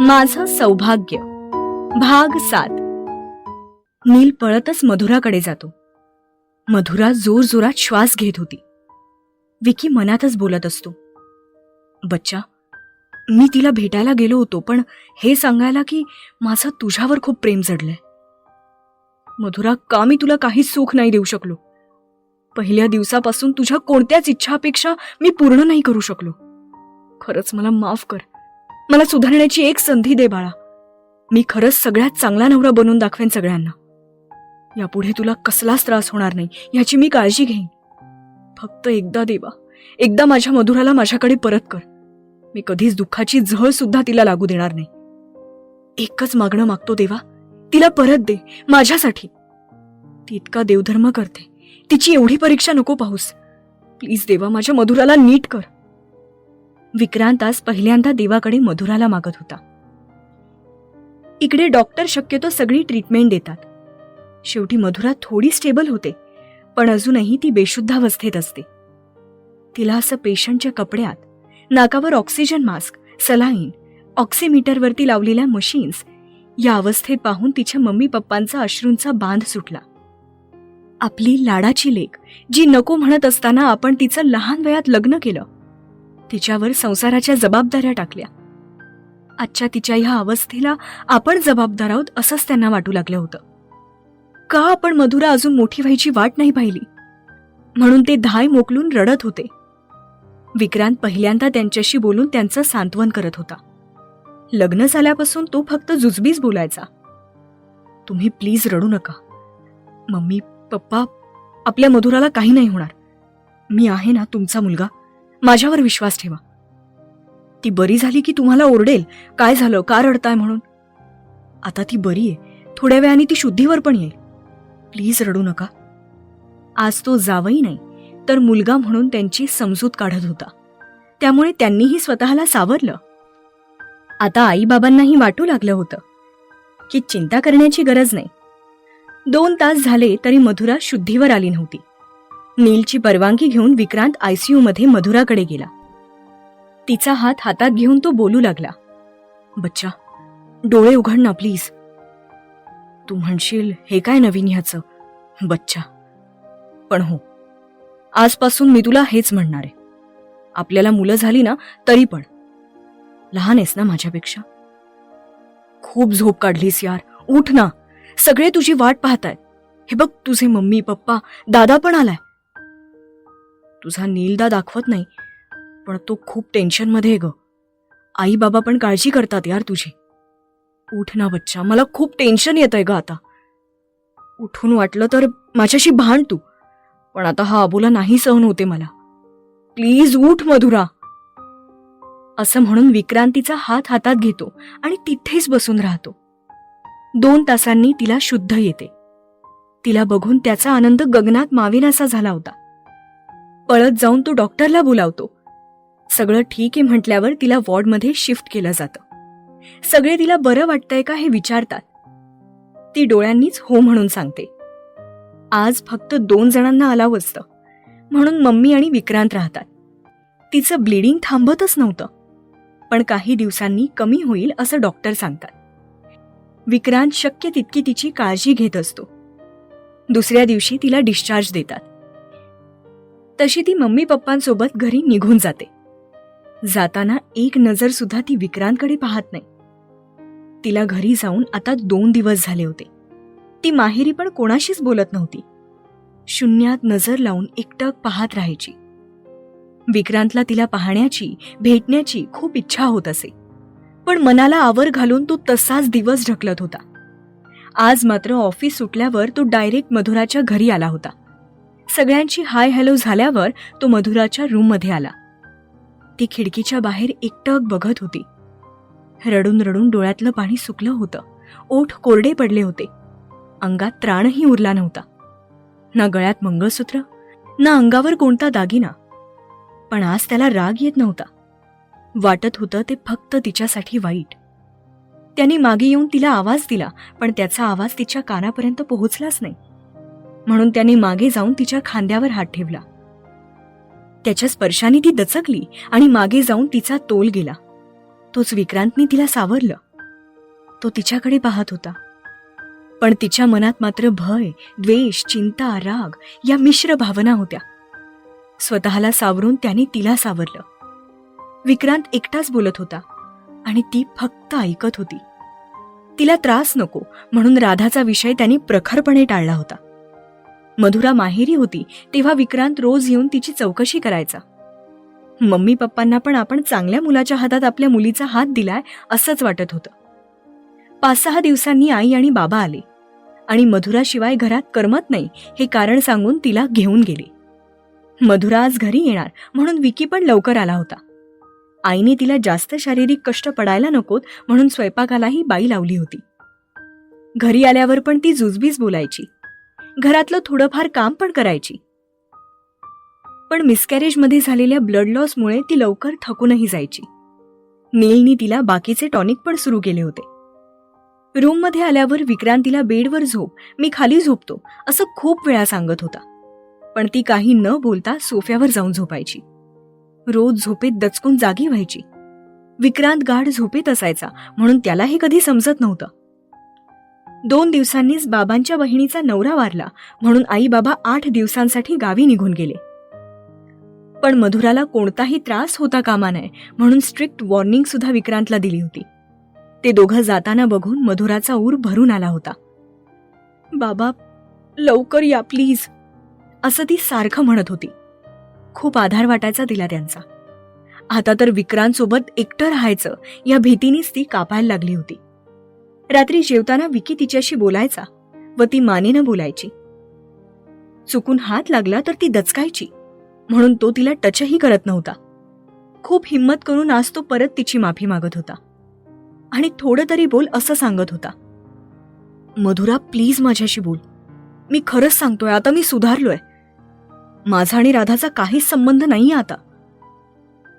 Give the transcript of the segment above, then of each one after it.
माझं सौभाग्य. भाग सात. नील पळतच मधुराकडे जातो. मधुरा जोर जोरात श्वास घेत होती. विकी मनातच बोलत असतो. बच्चा मी तिला भेटायला गेलो होतो पण हे सांगायला की माझं तुझ्यावर खूप प्रेम जडलंय मधुरा का मी तुला काहीच सुख नाही देऊ शकलो? पहिल्या दिवसापासून तुझ्या कोणत्याच इच्छापेक्षा मी पूर्ण नाही करू शकलो. खरंच मला माफ कर. मला सुधारण्याची एक संधी दे बाळा. मी खरंच सगळ्यात चांगला नवरा बनवून दाखवेन सगळ्यांना. यापुढे तुला कसलाच त्रास होणार नाही याची मी काळजी घेईन. फक्त एकदा देवा एकदा माझ्या मधुराला माझ्याकडे परत कर. मी कधीच दुःखाची झळ सुद्धा तिला लागू देणार नाही. एकच मागणं मागतो देवा तिला परत दे माझ्यासाठी. ती इतका देवधर्म करते तिची एवढी परीक्षा नको पाहूस. प्लीज देवा माझ्या मधुराला नीट कर. विक्रांत आज पहिल्यांदा देवाकडे मधुराला मागत होता. इकडे डॉक्टर शक्यतो सगळी ट्रीटमेंट देतात. शेवटी मधुरा थोडी स्टेबल होते पण अजूनही ती बेशुद्धावस्थेत असते. तिला असं पेशंटच्या कपड्यात नाकावर ऑक्सिजन मास्क सलाईन ऑक्सिमीटरवरती लावलेल्या मशीन्स या अवस्थेत पाहून तिच्या मम्मी पप्पांचा अश्रूंचा बांध सुटला. आपली लाडाची लेक जी नको म्हणत असताना आपण तिचं लहान वयात लग्न केलं तिच्यावर संसाराच्या जबाबदाऱ्या टाकल्या. आजच्या तिच्या ह्या अवस्थेला आपण जबाबदार आहोत असंच त्यांना वाटू लागलं होतं. का आपण मधुरा अजून मोठी व्हायची वाट नाही पाहिली? म्हणून ते धाय मोकलून रडत होते. विक्रांत पहिल्यांदा त्यांच्याशी बोलून त्यांचं सांत्वन करत होता. लग्न झाल्यापासून तो फक्त जुजबीच बोलायचा. तुम्ही प्लीज रडू नका. मम्मी पप्पा आपल्या मधुराला काही नाही होणार. मी आहे ना तुमचा मुलगा. माझ्यावर विश्वास ठेवा. ती बरी झाली की तुम्हाला ओरडेल. काय झालं? का रडताय म्हणून? आता ती बरी आहे. थोड्या वेळाने ती शुद्धीवर पण येईल. प्लीज रडू नका. आज तो जावई नाही तर मुलगा म्हणून त्यांची समजूत काढत होता. त्यामुळे त्यांनीही स्वतःला सावरलं. आता आईबाबांनाही वाटू लागलं होतं की चिंता करण्याची गरज नाही. दोन तास झाले तरी मधुरा शुद्धीवर आली नव्हती. नीलची परवानगी घेऊन विक्रांत आयसीयू मध्ये मधुराकडे गेला. तिचा हात हातात घेऊन तो बोलू लागला बच्चा डोळे उघड ना प्लीज. तू म्हणशील हे काय नवीन ह्याचं? बच्चा. पण हो आजपासून मी तुला हेच म्हणणार आहे. आपल्याला मुलं झाली ना तरी पण. लहान आहेस ना माझ्यापेक्षा. खूप झोप काढलीस यार उठ ना. सगळे तुझी वाट पाहतायत. हे बघ तुझे मम्मी पप्पा दादा पण आलाय. तुझा नीलदा दाखवत नाही पण तो खूप टेन्शनमध्ये आहे ग. आई बाबा पण काळजी करतात यार तुझी. उठ ना बच्चा मला खूप टेन्शन येत आहे ग आता. उठून वाटलं तर माझ्याशी भांड तू पण आता हा अबोला नाही सहन होते मला. प्लीज उठ मधुरा. असं म्हणून विक्रांतीचा हात हातात घेतो आणि तिथेच बसून राहतो. दोन तासांनी तिला शुद्ध येते. तिला बघून त्याचा आनंद गगनात माविनासा झाला होता. पळत जाऊन तो डॉक्टरला बोलावतो. सगळं ठीक आहे म्हटल्यावर तिला वॉर्डमध्ये शिफ्ट केलं जातं. सगळे तिला बरं वाटतंय का हे विचारतात. ती डोळ्यांनीच हो म्हणून सांगते. आज फक्त दोन जणांना अलाव असतं. म्हणून मम्मी आणि विक्रांत राहतात. तिचं ब्लिडिंग थांबतच नव्हतं. पण काही दिवसांनी कमी होईल असं डॉक्टर सांगतात. विक्रांत शक्य तितकी तिची काळजी घेत असतो. दुसऱ्या दिवशी तिला डिस्चार्ज देतात. तशी ती मम्मी पप्पांसोबत घरी निघून जाते. जाताना एक नजर सुद्धा ती विक्रांतकडे पाहत नाही. तिला घरी जाऊन आता दोन दिवस झाले होते. ती माहेरी पण कोणाशीच बोलत नव्हती. शून्यात नजर लावून एकटक पाहत राहायची. विक्रांतला तिला पाहण्याची भेटण्याची खूप इच्छा होत असे. पण मनाला आवर घालून तो तसाच दिवस ढकलत होता. आज मात्र ऑफिस सुटल्यावर तो डायरेक्ट मधुराच्या घरी आला होता. सगळ्यांची हाय हॅलो झाल्यावर तो मधुराच्या रूममध्ये आला. ती खिडकीच्या बाहेर एकटक बघत होती. रडून रडून डोळ्यातलं पाणी सुकलं होतं. ओठ कोरडे पडले होते. अंगात त्राणही उरला नव्हता. ना गळ्यात मंगळसूत्र ना अंगावर कोणता दागिना. पण आज त्याला राग येत नव्हता. वाटत होतं ते फक्त तिच्यासाठी वाईट. त्याने मागे येऊन तिला आवाज दिला पण त्याचा आवाज तिच्या कानापर्यंत पोहोचलाच नाही. म्हणून त्याने मागे जाऊन तिच्या खांद्यावर हात ठेवला. त्याच्या स्पर्शाने ती दचकली आणि मागे जाऊन तिचा तोल गेला. तोच विक्रांतने तिला सावरलं. तो तिच्याकडे पाहत होता. पण तिच्या मनात मात्र भय द्वेष चिंता राग या मिश्र भावना होत्या. स्वतःला सावरून त्याने तिला सावरलं. विक्रांत एकटाच बोलत होता आणि ती फक्त ऐकत होती. तिला त्रास नको म्हणून राधाचा विषय त्याने प्रखरपणे टाळला होता. मधुरा माहेरी होती तेव्हा विक्रांत रोज येऊन तिची चौकशी करायचा. मम्मी पप्पांना पण आपण चांगल्या मुलाच्या हातात आपल्या मुलीचा हात दिलाय असंच वाटत होतं. पाच सहा दिवसांनी आई आणि बाबा आले. आणि मधुराशिवाय घरात करमत नाही हे कारण सांगून तिला घेऊन गेले. मधुरा आज घरी येणार म्हणून विकी पण लवकर आला होता. आईने तिला जास्त शारीरिक कष्ट पडायला नकोत म्हणून स्वयंपाकालाही बाई लावली होती. घरी आल्यावर पण ती जुजबीज बोलायची. घरातलं थोडंफार काम पण करायची. पण मिसकॅरेजमध्ये झालेल्या ब्लड लॉसमुळे ती लवकर थकूनही जायची. नीलनी तिला बाकीचे टॉनिक पण सुरू केले होते. रूममध्ये आल्यावर विक्रांतीला बेडवर झोप मी खाली झोपतो असं खूप वेळा सांगत होता. पण ती काही न बोलता सोफ्यावर जाऊन झोपायची. रोज झोपेत दचकून जागी व्हायची. विक्रांत गाढ झोपेत असायचा म्हणून त्याला हे कधी समजत नव्हतं. दोन दिवसांनीच बाबांच्या बहिणीचा नवरा वारला म्हणून आई बाबा आठ दिवसांसाठी गावी निघून गेले. पण मधुराला कोणताही त्रास होता कामा नये म्हणून स्ट्रिक्ट वॉर्निंग सुद्धा विक्रांतला दिली होती. ते दोघं जाताना बघून मधुराचा ऊर भरून आला होता. बाबा लवकर या प्लीज असं ती सारखं म्हणत होती. खूप आधार वाटायचा तिला त्यांचा. आता तर विक्रांत सोबत एकटं राहायचं या भीतीनेच ती कापायला लागली होती. रात्री जेवताना विकी तिच्याशी बोलायचा व ती मानेनं बोलायची. चुकून हात लागला तर ती दचकायची म्हणून तो तिला टचही करत नव्हता. खूप हिंमत करून आज तो परत तिची माफी मागत होता. आणि थोडं तरी बोल असं सांगत होता. मधुरा प्लीज माझ्याशी बोल. मी खरंच सांगतोय आता मी सुधारलोय. माझा आणि राधाचा काहीच संबंध नाही आता.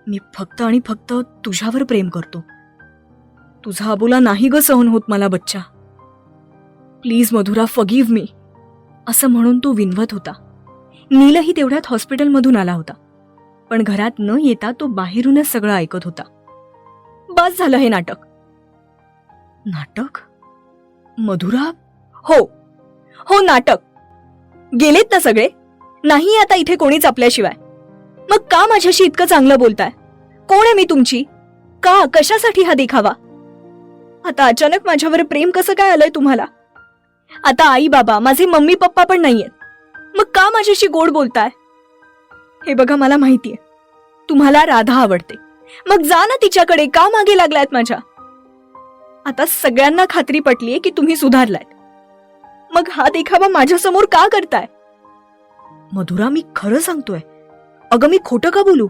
मी फक्त आणि फक्त तुझ्यावर प्रेम करतो. तुझा अबोला नाही ग सहन होत मला बच्चा. प्लीज मधुरा फगीव मी असं म्हणून तो विनवत होता. नीलही तेवढ्यात हॉस्पिटलमधून आला होता. पण घरात न येता तो बाहेरूनच सगळं ऐकत होता. बस झालं हे नाटक. नाटक? मधुरा? हो. हो नाटक. गेलेत ना सगळे? नाही आता इथे कोणीच आपल्याशिवाय. मग का माझ्याशी इतकं चांगलं बोलताय? कोण आहे मी तुमची? का? कशासाठी हा देखावा? आता अचानक माझ्यावर प्रेम कसं काय आलंय तुम्हाला? आता आई बाबा माझे मम्मी पप्पा पण नाहीयेत. मग का माझ्याशी गोड बोलताय? हे बघा मला माहितीये. तुम्हाला राधा आवडते. मग जा ना तिच्याकडे का मागे लागलायत माझ्या? आता सगळ्यांना खात्री पटलीये की तुम्ही सुधारलायत. मग हा देखावा माझ्यासमोर का करताय? मधुरा मी खरं सांगतोय. अगं मी खोटं का बोलू?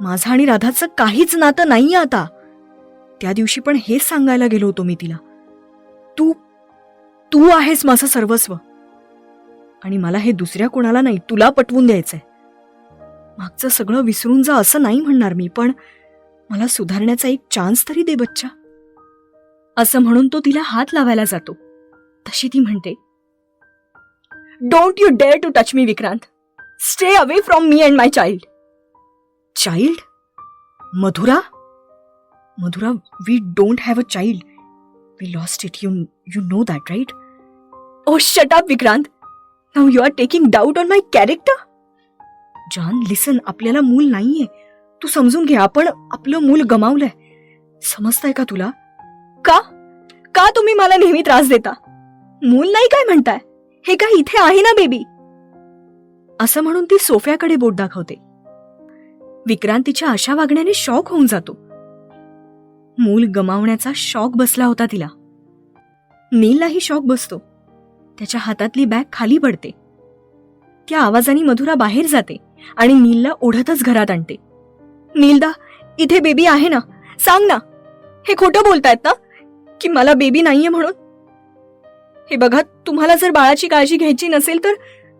माझं आणि राधाचं काहीच नातं नाहीये आता. त्या दिवशी पण हेच सांगायला गेलो होतो मी तिला. तू तू आहेस माझं सर्वस्व. आणि मला हे दुसऱ्या कोणाला नाही तुला पटवून द्यायचंय. मागचं सगळं विसरून जा असं नाही म्हणणार मी पण मला सुधारण्याचा एक चान्स तरी दे बच्चा. असं म्हणून तो तिला हात लावायला जातो. तशी ती म्हणते don't you dare to touch me Vikrant stay away from me and my child child Madhura? Madhura we don't have a child we lost it you you know that right oh shut up Vikrant now you are taking doubt on my character John listen आपल्याला मूल नाहीये. तू समजून घे. आपण आपलं मूल गमावलंय. समजतंय का तुला? का? का तुम्ही मला नेहमी त्रास देता? मूल नाही काय म्हणताय? हे काय इथे आहे ना बेबी असं म्हणून ती सोफ्याकडे बोट दाखवते. विक्रांतीच्या अशा वागण्याने शॉक होऊन जातो. मूल गमावण्याचा शॉक बसला होता तिला. नीललाही शॉक बसतो. त्याच्या हातातली बॅग खाली पडते. त्या आवाजाने मधुरा बाहेर जाते आणि नीलला ओढतच घरात आणते. नीलदा इथे बेबी आहे ना? सांग ना. हे खोटं बोलतायत ना? की मला बेबी नाहीये म्हणून? हे बघा तुम्हाला जर बाळाची काळजी घ्यायची नसेल तर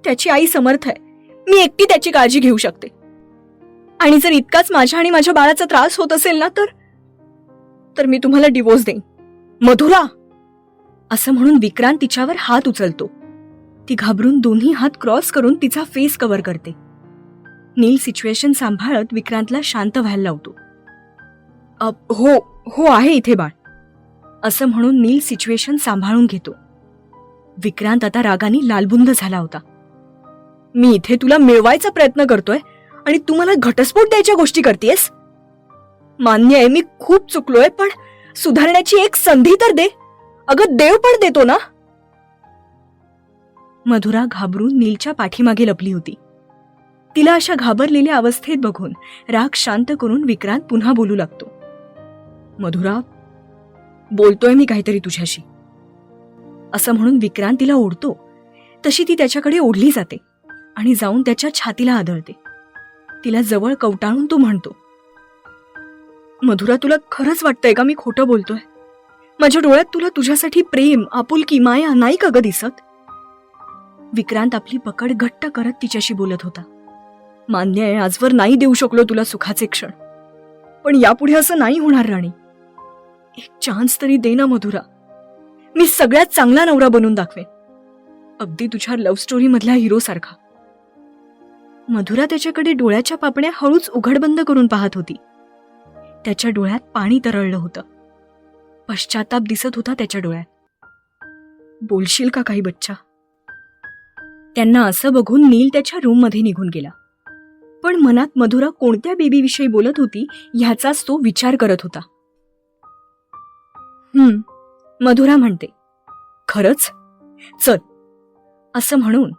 त्याची आई समर्थ आहे. मी एकटी त्याची काळजी घेऊ शकते. आणि जर इतकाच माझ्या आणि माझ्या बाळाचा त्रास होत असेल ना तर तर मी तुम्हाला डिवोर्स देईन. मधुरा! असं म्हणून विक्रांत तिच्यावर हात उचलतो. ती घाबरून दोन्ही हात क्रॉस करून तिचा फेस कव्हर करते. नील सिच्युएशन सांभाळत विक्रांतला शांत व्हायला लावतो. हो हो आहे इथे बाळ. असं म्हणून नील सिच्युएशन सांभाळून घेतो. विक्रांत आता रागाने लालबुंद झाला होता. मी इथे तुला मिळवायचा प्रयत्न करतोय आणि तू मला घटस्फोट द्यायच्या गोष्टी करतेस मान्य आहे मी खूप चुकलोय पण सुधारण्याची एक संधी तर दे. अगं देव पण देतो ना. मधुरा घाबरून नीलच्या पाठीमागे लपली होती. तिला अशा घाबरलेल्या अवस्थेत बघून राग शांत करून विक्रांत पुन्हा बोलू लागतो. मधुरा बोलतोय मी काहीतरी तुझ्याशी. असं म्हणून विक्रांत तिला ओढतो. तशी ती त्याच्याकडे ओढली जाते आणि जाऊन त्याच्या छातीला आदळते. तिला जवळ कवटाळून तो म्हणतो मधुरा तुला खरंच वाटतंय का मी खोटं बोलतोय? माझ्या डोळ्यात तुला तुझ्यासाठी प्रेम आपुलकी माया नाही का ग दिसत? विक्रांत आपली पकड घट्ट करत तिच्याशी बोलत होता. मान्य आहे आजवर नाही देऊ शकलो तुला सुखाचे क्षण. पण यापुढे असं नाही होणार राणी. एक चान्स तरी दे ना मधुरा. मी सगळ्यात चांगला नवरा बनून दाखवेन. अगदी तुझ्या लव्ह स्टोरी मधल्या हिरो सारखा. मधुरा त्याच्याकडे डोळ्याच्या पापण्या हळूच उघडबंद करून पाहत होती. त्याच्या डोळ्यात पाणी तरळलं होतं. पश्चाताप दिसत होता त्याच्या डोळ्यात. बोलशील का काही बच्चा? त्यांना असं बघून नील त्याच्या रूममध्ये निघून गेला. पण मनात मधुरा कोणत्या बेबीविषयी बोलत होती ह्याचाच तो विचार करत होता. हम्म मधुरा म्हणते. खरंच? चल. असं म्हणून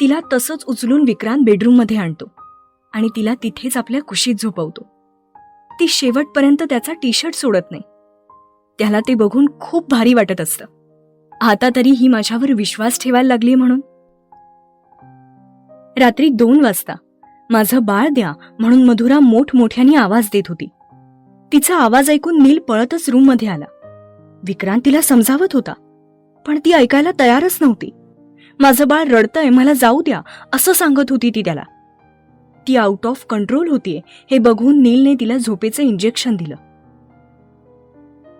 तिला तसंच उचलून विक्रांत बेडरूममध्ये आणतो आणि तिला तिथेच आपल्या कुशीत झोपवतो. ती शेवटपर्यंत त्याचा टी शर्ट सोडत नाही. त्याला ते बघून खूप भारी वाटत असतं. आता तरी ही माझ्यावर विश्वास ठेवायला लागली म्हणून. रात्री दोन वाजता. माझं बाळ द्या म्हणून मधुरा मोठमोठ्याने आवाज देत होती. तिचा आवाज ऐकून नील पळतच रूममध्ये आला. विक्रांत तिला समजावत होता. पण ती ऐकायला तयारच नव्हती. माझं बाळ रडतंय मला जाऊ द्या असं सांगत होती ती त्याला. ती आउट ऑफ कंट्रोल होतीये. हे बघून नीलने तिला झोपेचं इंजेक्शन दिलं.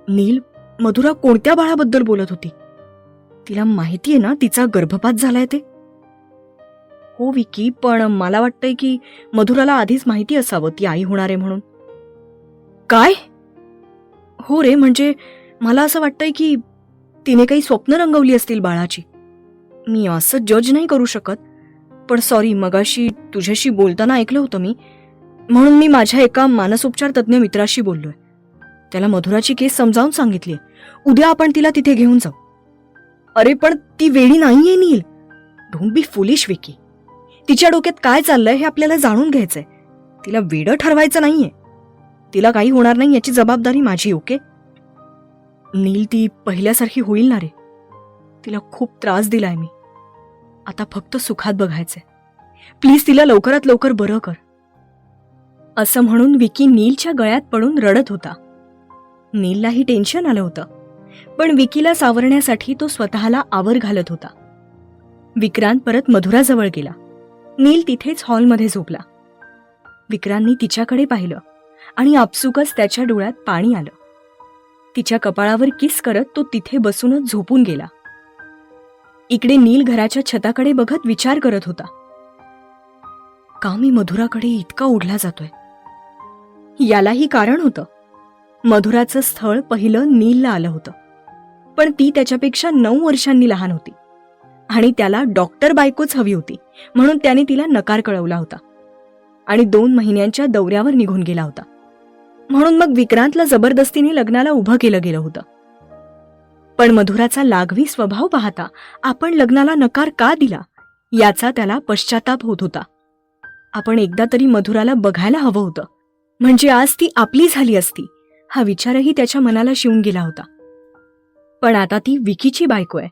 नील मधुरा कोणत्या बाळाबद्दल बोलत होती? तिला माहितीये ना तिचा गर्भपात झालाय ते? हो विकी पण मला वाटतंय की मधुराला आधीच माहिती असावं ती आई होणार आहे म्हणून. काय? हो रे म्हणजे मला असं वाटतंय की तिने काही स्वप्न रंगवली असतील बाळाची. मी असं जज नाही करू शकत. पण सॉरी मगाशी तुझ्याशी बोलताना ऐकलं होतं मी. म्हणून मी माझ्या एका मानसोपचार तज्ज्ञ मित्राशी बोललोय. त्याला मधुराची केस समजावून सांगितली उद्या आपण तिला तिथे घेऊन जाऊ. अरे पण ती वेळी नाहीये Neel. Don't be foolish Vicky तिच्या डोक्यात काय चाललंय हे आपल्याला जाणून घ्यायचंय. तिला वेडं ठरवायचं नाहीये. तिला काही होणार नाही याची जबाबदारी माझी ओके? नील ती पहिल्यासारखी होईल ना रे? तिला खूप त्रास दिलाय मी. आता फक्त सुखात बघायचंय. प्लीज तिला लवकरात लवकर बरं कर. असं म्हणून विकी नीलच्या गळ्यात पडून रडत होता. नीललाही टेन्शन आलं होतं. पण विकीला सावरण्यासाठी तो स्वतःला आवर घालत होता. विक्रांत परत मधुराजवळ गेला. नील तिथेच हॉलमध्ये झोपला. विक्रांतनी तिच्याकडे पाहिलं आणि आपसुकच त्याच्या डोळ्यात पाणी आलं. तिच्या कपाळावर किस करत तो तिथे बसूनच झोपून गेला. इकडे नील घराच्या छताकडे बघत विचार करत होता. का मी मधुराकडे इतका ओढला जातोय. यालाही कारण होतं. मधुराचं स्थळ पहिलं नीलला आलं होतं. पण ती त्याच्यापेक्षा नऊ वर्षांनी लहान होती. आणि त्याला डॉक्टर बायकोच हवी होती म्हणून त्याने तिला नकार कळवला होता. आणि दोन महिन्यांच्या दौऱ्यावर निघून गेला होता. म्हणून मग विक्रांतला जबरदस्तीने लग्नाला उभं केलं गेलं होतं. पण मधुराचा लागवी स्वभाव पाहता आपण लग्नाला नकार का दिला? याचा त्याला पश्चाताप होत होता. आपण एकदा तरी मधुराला बघायला हवं होतं. म्हणजे आज ती आपली झाली असती. हा विचारही त्याच्या मनाला शिवून गेला होता. पण आता ती विकीची बायको आहे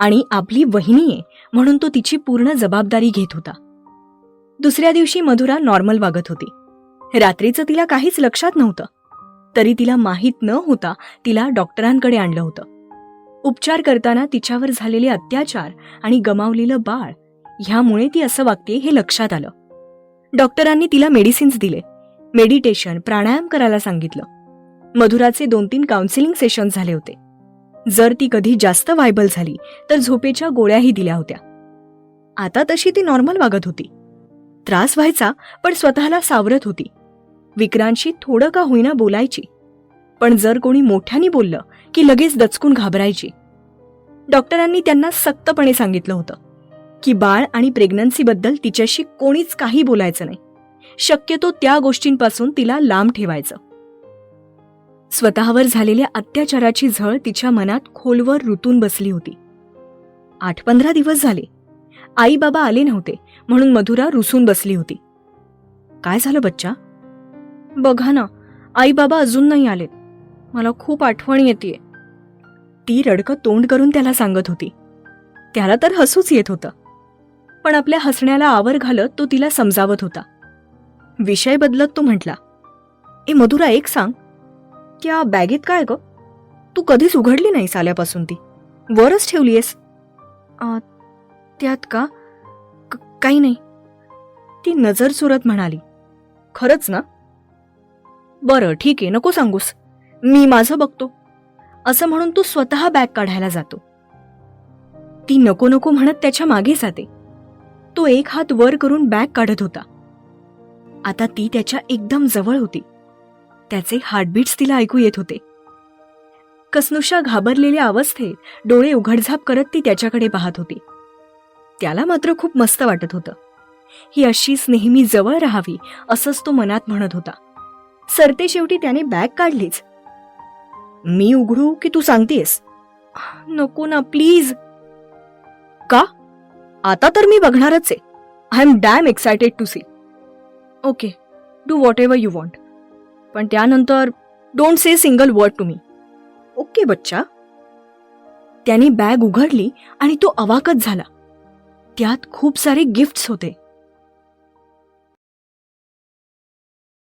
आणि आपली वहिनी आहे म्हणून तो तिची पूर्ण जबाबदारी घेत होता. दुसऱ्या दिवशी मधुरा नॉर्मल वागत होती. रात्रीचं तिला काहीच लक्षात नव्हतं. तरी तिला माहीत न होता तिला डॉक्टरांकडे आणलं होतं. उपचार करताना तिच्यावर झालेले अत्याचार आणि गमावलेलं बाळ ह्यामुळे ती असं वागते हे लक्षात आलं. डॉक्टरांनी तिला मेडिसिन्स दिले. मेडिटेशन प्राणायाम करायला सांगितलं. मधुराचे दोन तीन काउन्सिलिंग सेशन झाले होते. जर ती कधी जास्त व्हायबल झाली तर झोपेच्या गोळ्याही दिल्या होत्या. आता तशी ती नॉर्मल वागत होती. त्रास व्हायचा पण स्वतःला सावरत होती. विक्रांतशी थोडं का होईना बोलायची पण जर कोणी मोठ्याने बोललं की लगेच दचकून घाबरायची डॉक्टरांनी त्यांना सक्तपणे सांगितलं होतं की बाळ आणि प्रेग्नन्सीबद्दल तिच्याशी कोणीच काही बोलायचं नाही. शक्यतो त्या गोष्टींपासून तिला लांब ठेवायचं. स्वतःवर झालेल्या अत्याचाराची झळ तिच्या मनात खोलवर रुतून बसली होती. आठ पंधरा दिवस झाले. आई बाबा आले नव्हते म्हणून मधुरा रुसून बसली होती. काय झालं बच्चा? बघा ना आई बाबा अजून नाही आलेत. मला खूप आठवण येते. ती रडकं तोंड करून त्याला सांगत होती. त्याला तर हसूच येत होतं. पण आपल्या हसण्याला आवर घालत तो तिला समजावत होता. विषय बदलत तो म्हटला ए मधुरा एक सांग. त्या बॅगेत काय ग? तू कधीच उघडली नाहीस आल्यापासून ती. वरच ठेवलीयस. "आ, त्यात का? क- काही नाही. ती नजर चुरत म्हणाली खरंच ना? बरं ठीक आहे नको सांगूस. मी माझं बघतो. असं म्हणून तो स्वतः बॅग काढायला जातो. ती नको नको म्हणत त्याच्यामागे जाते. तो एक हात वर करून बॅग काढत होता. आता ती त्याच्या एकदम जवळ होती. त्याचे हार्टबीट्स तिला ऐकू येत होते. कसनुषा घाबरलेल्या अवस्थेत डोळे उघडझाप करत ती त्याच्याकडे पाहत होती. त्याला मात्र खूप मस्त वाटत होतं. ही अशीच नेहमी जवळ राहावी असंच तो मनात म्हणत होता. सरते शेवटी त्याने बॅग काढलीच. मी उघडू की तू सांगतेस? नको ना प्लीज. का? आता तर मी बघणारच आहे. I am damn excited to see okay do whatever you want पण त्यानंतर don't say single word to me okay बच्चा. त्याने बॅग उघडली आणि तो अवाकच झाला. त्यात खूप सारे गिफ्ट्स होते.